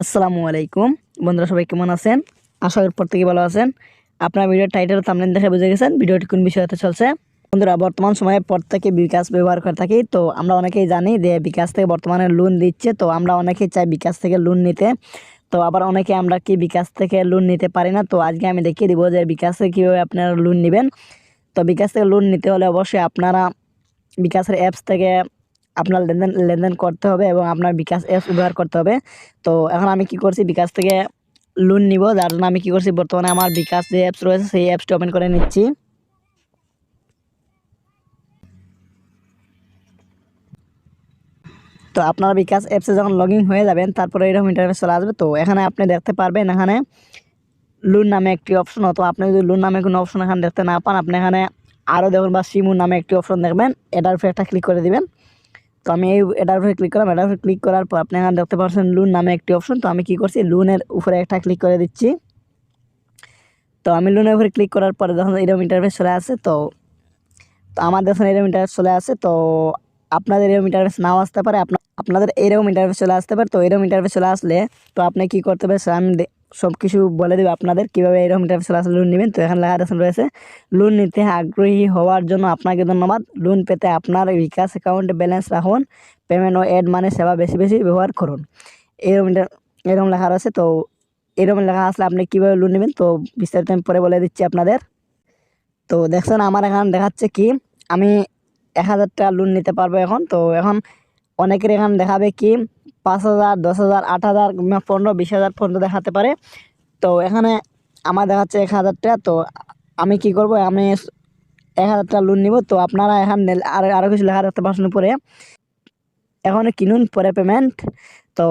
আসসালামু আলাইকুম। বন্ধুরা, সবাই কেমন আছেন? আশা করি প্রত্যেকে ভালো আছেন। আপনার ভিডিওর টাইটেল থামলেন দেখে বুঝে গেছেন ভিডিওটি কোন বিষয়তে চলছে। বন্ধুরা, বর্তমান সময়ে প্রত্যেকে বিকাশ ব্যবহার করে থাকি। তো আমরা অনেকেই জানি যে বিকাশ থেকে বর্তমানে লোন দিচ্ছে। তো আমরা অনেকেই চাই বিকাশ থেকে লোন নিতে। তো আবার অনেকে আমরা কি বিকাশ থেকে লোন নিতে পারি না? তো আজকে আমি দেখিয়ে দিব যে বিকাশ থেকে কীভাবে আপনারা লোন নেবেন। তো বিকাশ থেকে লোন নিতে হলে অবশ্যই আপনারা বিকাশের অ্যাপস থেকে আপনার লেনদেন লেনদেন করতে হবে এবং আপনার বিকাশ অ্যাপস ব্যবহার করতে হবে। তো এখন আমি কি করছি, বিকাশ থেকে লোন নিব। যার জন্য আমি কি করছি, বর্তমানে আমার বিকাশ যে অ্যাপস রয়েছে, সেই অ্যাপসটি ওপেন করে নিচ্ছি। তো আপনার বিকাশ অ্যাপসে যখন লগ হয়ে যাবেন তারপরে এরকম ইন্টারফেস চলে আসবে। তো এখানে আপনি দেখতে পারবেন, এখানে লোন নামে একটি অপশন অথবা আপনি যদি লোন নামে কোনো অপশন এখানে দেখতে না পান, আপনি এখানে আরও দেখুন বা সিমু নামে একটি অপশন দেখবেন। এটার উপরে একটা ক্লিক করে দিবেন। তো আমি এই এটার উপরে ক্লিক করলাম এটার উপরে ক্লিক করার পর আপনি এখানে দেখতে পাচ্ছেন লুন নামে একটি অপশন তো আমি কি করছি লোনের উপরে একটা ক্লিক করে দিচ্ছি। তো আমি লোনের উপরে ক্লিক করার পরে যখন এরকম ইন্টারফেস চলে আসে, তো তো আমার যখন এরকম ইন্টারফেস চলে আসে, তো আপনাদের এরকম ইন্টারফেস নাও আসতে পারে আপনাদের এরকম ইন্টারফেস চলে আসতে পারে, তো এরকম ইন্টারফেস চলে আসলে তো আপনি কি করতে পারেন আমি সব কিছু বলে দেবো আপনাদের কীভাবে এরকম আসলে লোন নেবেন। তো এখানে লেখা রয়েছে লোন নিতে আগ্রহী হওয়ার জন্য আপনাকে ধন্যবাদ। লোন পেতে আপনার বিকাশ অ্যাকাউন্টে ব্যালেন্স রাখুন পেমেন্ট ও অ্যাড মানে সেবা বেশি বেশি ব্যবহার করুন। এরকম এরকম লেখা রয়েছে, তো এরকম লেখা আসলে আপনি কীভাবে লোন নেবেন, তো বিস্তারিত আমি পরে বলে দিচ্ছি আপনাদের। তো দেখছেন, আমার এখানে দেখাচ্ছে কি, আমি এক হাজার টাকা লোন নিতে পারব এখন। তো এখন অনেকের এখানে দেখাবে কি পাঁচ হাজার, দশ হাজার, আট হাজার পনেরো, বিশ হাজার পর্যন্ত দেখাতে পারে। তো এখানে আমার দেখাচ্ছে এক হাজার টাকা তো আমি কি করব? আমি এক হাজার টাকা লোন নিব। তো আপনারা এখানে আরও আরও কিছু লেখা রাখতে পারছেন পরে এখন কিনুন পরে পেমেন্ট তো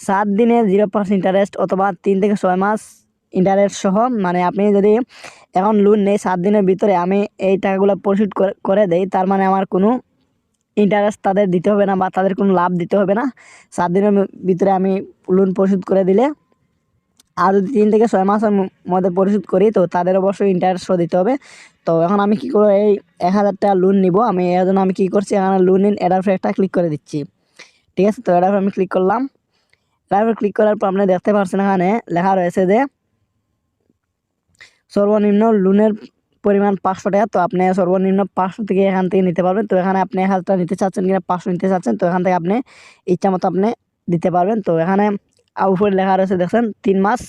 সাত দিনে জিরো পার্সেন্ট ইন্টারেস্ট অথবা তিন থেকে ছয় মাস ইন্টারেস্ট সহ মানে আপনি যদি এখন লোন নেই, সাত দিনের ভিতরে আমি এই টাকাগুলো পরিশোধ করে দেই, তার মানে আমার কোনো ইন্টারেস্ট তাদের দিতে হবে না বা তাদের কোনো লাভ দিতে হবে না। সাত দিনের ভিতরে আমি লোন পরিশোধ করে দিলে আর যদি তিন থেকে ছয় মাসের মধ্যে পরিশোধ করি, তো তাদের অবশ্যই ইন্টারেস্টও দিতে হবে। তো এখন আমি কী করব এই এক হাজার টাকা লোন নিব? আমি এর জন্য আমি কী করছি? এখানে লোন ইন এটার একটা ক্লিক করে দিচ্ছি। ঠিক আছে? তো এটার আমি ক্লিক করলাম। এটার ক্লিক করার পর আপনি দেখতে পাচ্ছেন এখানে লেখা রয়েছে যে সর্বনিম্ন লোনের পরিমাণ পাঁচশো টাকা, তো আপনি সর্বনিম্ন পাঁচশো থেকে এখান থেকে নিতে পারবেন। তো এখানে আপনি এক হাজার টাকা নিতে চাচ্ছেন কিনা, পাঁচশো নিতে চাচ্ছেন, তো এখান থেকে আপনি ইচ্ছা মতো আপনি দিতে পারবেন। তো এখানে উপরে লেখা রয়েছে, দেখছেন, তিন মাস,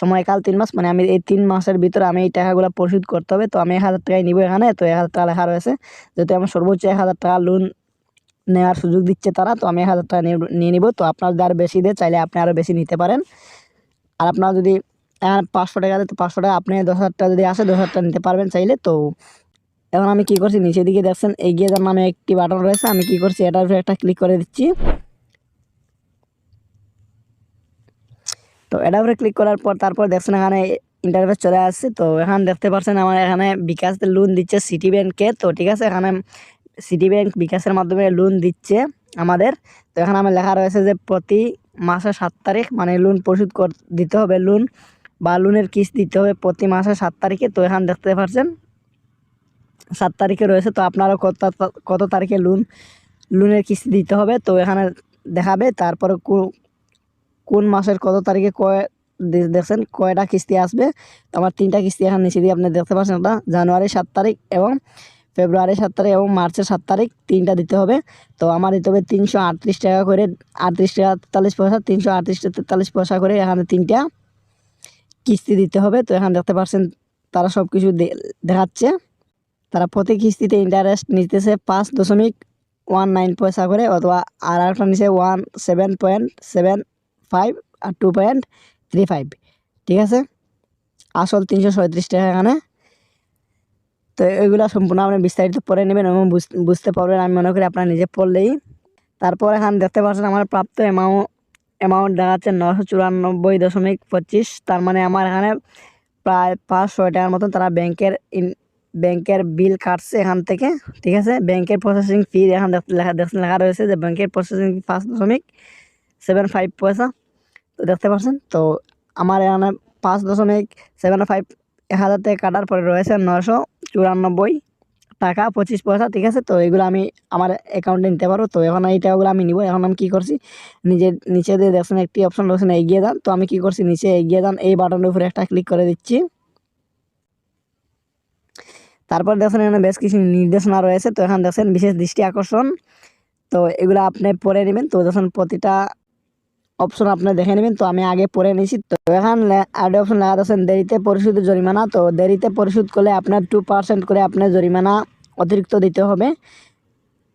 সময়কাল তিন মাস মানে আমি এই তিন মাসের ভিতরে আমি এই টাকাগুলো পরিশোধ করতে হবে। তো আমি এক হাজার টাকায় নিব এখানে, তো এক হাজার টাকা লেখা রয়েছে। যেহেতু আমার সর্বোচ্চ এক হাজার টাকা লোন নেওয়ার সুযোগ দিচ্ছে তারা, তো আমি এক হাজার টাকা নিয়ে- নিব। তো আপনার যার বেশি দেয়, চাইলে আপনি আরও বেশি নিতে পারেন। আর আপনার যদি পাঁচশো টাকা তো পাঁচশো টাকা আপনি দশ হাজার টাকা যদি আসে, দশ হাজার টাকা নিতে পারবেন চাইলে। তো এখন আমি কি করছি, নিচের দিকে দেখছেন, এগিয়ে যার নামে একটি বাটন রয়েছে, আমি কি করছি, এটার উপরে একটা ক্লিক করে দিচ্ছি। তো এটার উপরে ক্লিক করার পর তারপর দেখছেন এখানে ইন্টারফেস চলে আসছে। তো এখানে দেখতে পাচ্ছেন আমার এখানে বিকাশ লোন দিচ্ছে সিটি ব্যাংকে তো ঠিক আছে, এখানে সিটি ব্যাংক বিকাশের মাধ্যমে লোন দিচ্ছে আমাদের। তো এখানে আমার লেখা রয়েছে যে প্রতি মাসে সাত তারিখ মানে লোন পরিশোধ কর, দিতে হবে লোন বা লোনের কিস্তি দিতে হবে প্রতি মাসে সাত তারিখে, তো এখানে দেখতে পাচ্ছেন, সাত তারিখে রয়েছে, তো আপনারা কত কত তারিখে লোন লোনের কিস্তি দিতে হবে, তো এখানে দেখাবে, তারপরে কোন মাসের কত তারিখে কয় দেখছেন, কয়টা কিস্তি আসবে, তো আমার তিনটা কিস্তি এখানে নিচে দিয়ে আপনি দেখতে পাচ্ছেন, ওটা জানুয়ারি সাত তারিখ এবং ফেব্রুয়ারি সাত তারিখ এবং মার্চের সাত তারিখ, তিনটা দিতে হবে, তো আমার দিতে হবে তিনশো আটত্রিশ টাকা করে, আটত্রিশ টাকা তেতাল্লিশ পয়সা, তিনশো আটত্রিশ তেতাল্লিশ পয়সা করে এখানে তিনটা কিস্তি দিতে হবে, তো এখানে দেখতে পাচ্ছেন তারা সব কিছু দেখাচ্ছে। তারা প্রতি কিস্তিতে ইন্টারেস্ট নিতেছে পাঁচ দশমিক ওয়ান নাইন পয়সা করে, অথবা আর একটা নিচে one seven point seven five আর টু পয়েন্ট থ্রি ফাইভ। ঠিক আছে? আসল তিনশো সঁয়ত্রিশ টাকা এখানে। তো এগুলো সম্পূর্ণ আপনি বিস্তারিত পড়ে নেবেন এবং বুঝ- বুঝতে পারবেন। আমি মনে করি আপনারা নিজে পড়লেই। তারপর এখানে দেখতে পাচ্ছেন আমার প্রাপ্ত অ্যামাউন্ট অ্যামাউন্ট দেখাচ্ছে নশো চুরানব্বই দশমিক পঁচিশ। তার মানে আমার এখানে প্রায় পাঁচশো টাকার মতন তারা ব্যাংকের ইন, ব্যাংকের বিল কাটছে এখান থেকে, ঠিক আছে? ব্যাংকের প্রসেসিং ফি এখান লেখা লেখা রয়েছে যে ব্যাংকের প্রসেসিং ফি পাঁচ দশমিক সেভেন ফাইভ পয়সা। তো দেখতে পাচ্ছেন? তো আমার এখানে পাঁচ দশমিক সেভেন ফাইভ এক হাজার থেকে কাটার পরে রয়েছে নশো চুরানব্বই। টাকা, পঁচিশ পয়সা, ঠিক আছে? তো এগুলো আমি আমার অ্যাকাউন্টে নিতে পারব। তো এখন এই টাকাগুলো আমি নিব। এখন আমি কী করছি? নিজের নিচে দিয়ে দেখছেন একটি অপশন রয়েছে এগিয়ে যান। তো আমি কী করছি? নিচে এগিয়ে যান। এই বাটনের উপরে একটা ক্লিক করে দিচ্ছি। তারপর দেখছেন এখানে বেশ কিছু নির্দেশনা রয়েছে। তো এখানে দেখছেন বিশেষ দৃষ্টি আকর্ষণ। তো এগুলো আপনি পড়ে নেবেন। তো দেখুন প্রতিটা অপশন আপনি দেখে নেবেন। তো আমি আগে পড়ে নিয়েছি তো এখানে আগে অপশন লেখা দেখছেন দেরিতে পরিশোধ জরিমানা। তো দেরিতে পরিশোধ করলে আপনার টু পার্সেন্ট করে আপনার জরিমানা অতিরিক্ত দিতে হবে।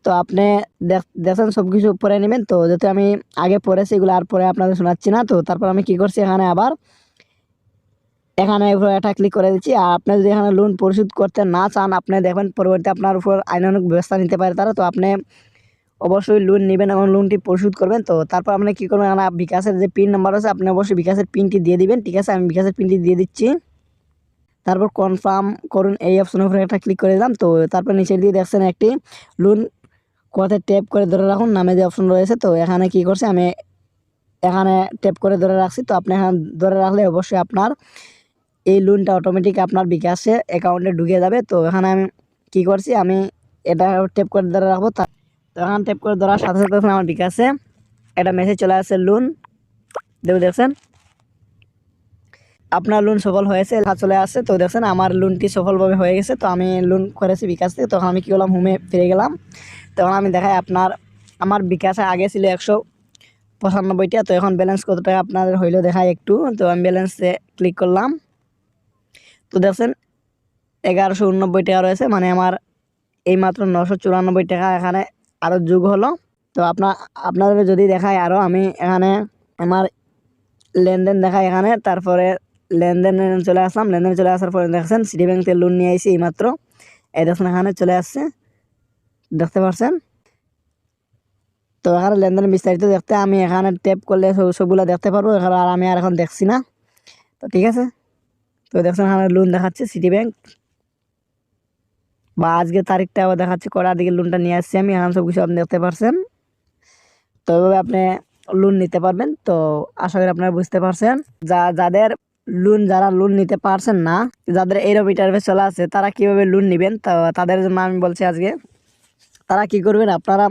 তো আপনি দেখ- দেখছেন সব কিছু পড়ে নেবেন। তো যাতে আমি আগে পড়েছি এগুলো আর পরে আপনাদের শোনাচ্ছি না। তো তারপর আমি কি করছি এখানে আবার? এখানে উপরে একটা ক্লিক করে দিচ্ছি। আর আপনি যদি এখানে লোন পরিশোধ করতে না চান, আপনি দেখবেন পরবর্তী আপনার উপর আইনানুক ব্যবস্থা নিতে পারে তারা। তো আপনি অবশ্যই লোন নেবেন এবং লোনটি পরিশোধ করবেন। তো তারপর আপনি কী করবেন? বিকাশের যে পিন নাম্বার আছে, আপনি অবশ্যই বিকাশের পিনটি দিয়ে দিবেন। ঠিক আছে, আমি বিকাশের পিনটি দিয়ে দিচ্ছি। তারপর কনফার্ম করুন এই অপশনের উপরে একটা ক্লিক করে দিলাম। তো তারপর নিচের দিয়ে দেখছেন একটি লোন কোথায় ট্যাপ করে ধরে রাখুন নামে যে অপশন রয়েছে। তো এখানে কি করছে, আমি এখানে ট্যাপ করে ধরে রাখছি। তো আপনি এখানে ধরে রাখলে অবশ্যই আপনার এই লোনটা অটোমেটিক আপনার বিকাশে অ্যাকাউন্টে ঢুকে যাবে। তো এখানে আমি কি করছি, আমি এটা ট্যাপ করে ধরে রাখব। তা তো এখানে ট্যাপ করে ধরার সাথে সাথে দেখুন আমার বিকাশে একটা মেসেজ চলে আসছে লোন দেখুন, দেখছেন? আপনার লোন সফল হয়েছে চলে আসছে তো দেখছেন, আমার লোনটি সফলভাবে হয়ে গেছে। তো আমি লোন করেছি বিকাশ থেকে। তখন আমি কী করলাম হোমে ফিরে গেলাম। তখন আমি দেখাই আপনার, আমার বিকাশে আগে ছিল একশো পঁচানব্বইটা। তো এখন ব্যালেন্স কত টাকা আপনাদের হইল দেখায় একটু। তো আমি ব্যালেন্সে ক্লিক করলাম। তো দেখছেন, এগারোশো উননব্বই টাকা রয়েছে। মানে আমার এই মাত্র নশো চুরানব্বই টাকা এখানে আরও যোগ হলো। তো আপনার আপনাদের যদি দেখায় আরও আমি এখানে আমার লেনদেন দেখাই এখানে। তারপরে লেনদেন চলে আসলাম। লেনদেন চলে আসার পরে দেখছেন সিটি ব্যাংক থেকে লোন নিয়ে আইসি এইমাত্র। এই দেখছেন, এখানে চলে আসছে। দেখতে পাচ্ছেন তো এখানে লেনদেন বিস্তারিত দেখতে, আমি এখানে ট্যাপ করলে সব, সবগুলো দেখতে পারব। এখানে আর আমি আর এখন দেখছি না। তো ঠিক আছে? তো দেখছেন, এখানে লোন দেখাচ্ছে সিটি ব্যাংক বা আজকে তারিখটা আবার দেখাচ্ছে কটার দিকে লোনটা নিয়ে আসছি আমি, এখানে সব কিছু আপনি দেখতে পারছেন। তো এভাবে আপনি লোন নিতে পারবেন, তো আশা করি আপনারা বুঝতে পারছেন। যা, যাদের লোন যারা লোন নিতে পারছেন না, যাদের এইরকম ইন্টারভিউ চলে আছে, তারা কীভাবে লোন নেবেন? তো তাদের জন্য আমি বলছি আজকে, তারা কি করবেন? আপনারা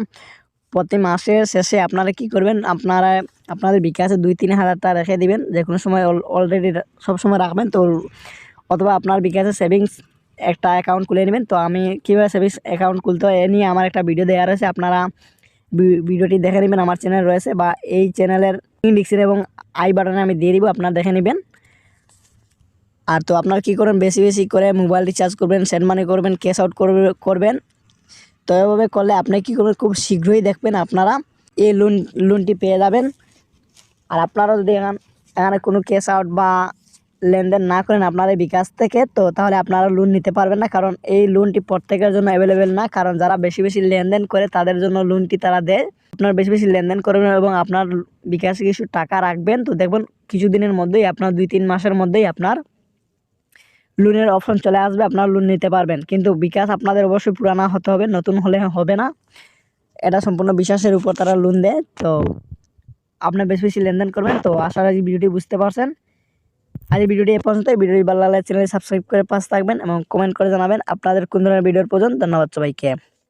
প্রতি মাসের শেষে আপনারা কি করবেন? আপনারা, আপনাদের বিকাশে দুই, তিন হাজার টাকা রেখে দিবেন যে কোনো সময় অলরেডি সব সময় রাখবেন, তো অথবা আপনার বিকাশে সেভিংস একটা অ্যাকাউন্ট খুলে নেবেন। তো আমি কীভাবে সেভিংস অ্যাকাউন্ট খুলতে হয় এ নিয়ে আমার একটা ভিডিও দেওয়া রয়েছে। আপনারা ভিডিওটি দেখে নেবেন। আমার চ্যানেল রয়েছে বা এই চ্যানেলের ইন্ডিক্সের এবং আই বাটনে আমি দিয়ে দিব, আপনারা দেখে নেবেন। আর তো আপনারা কী করবেন? বেশি বেশি করে মোবাইল রিচার্জ করবেন সেন্ড মানি করবেন ক্যাশ আউট করবে, করবেন। তো এভাবে করলে আপনি কী করবেন? খুব শীঘ্রই দেখবেন আপনারা এই লোন লোনটি পেয়ে যাবেন। আর আপনারা যদি এখানে কোনো ক্যাশ আউট বা লেনদেন না করেন আপনাদের বিকাশ থেকে, তো তাহলে আপনারা লোন নিতে পারবেন না। কারণ এই লোনটি প্রত্যেকের জন্য অ্যাভেলেবেল না। কারণ যারা বেশি বেশি লেনদেন করে, তাদের জন্য লোনটি তারা দেয়। আপনার বেশি বেশি লেনদেন করবেন এবং আপনার বিকাশে কিছু টাকা রাখবেন। তো দেখবেন কিছুদিনের মধ্যেই, আপনার দুই তিন মাসের মধ্যেই আপনার লোনের অপশন চলে আসবে, আপনার লোন নিতে পারবেন। কিন্তু বিকাশ আপনাদের অবশ্যই পুরানা হতে হবে, নতুন হলে হবে না। এটা সম্পূর্ণ বিশ্বাসের উপর তারা লোন দেয়। তো আপনার বেশি বেশি লেনদেন করবেন। তো আশা রাখি ভিডিওটি বুঝতে পারছেন। আজ এই ভিডিওটি এ পর্যন্ত ভিডিওটি ভালো লাগলে চ্যানেলটি সাবস্ক্রাইব করে পাশে থাকবেন এবং কমেন্ট করে জানাবেন আপনাদের কোন ধরনের ভিডিওর প্রয়োজন। ধন্যবাদ সবাইকে।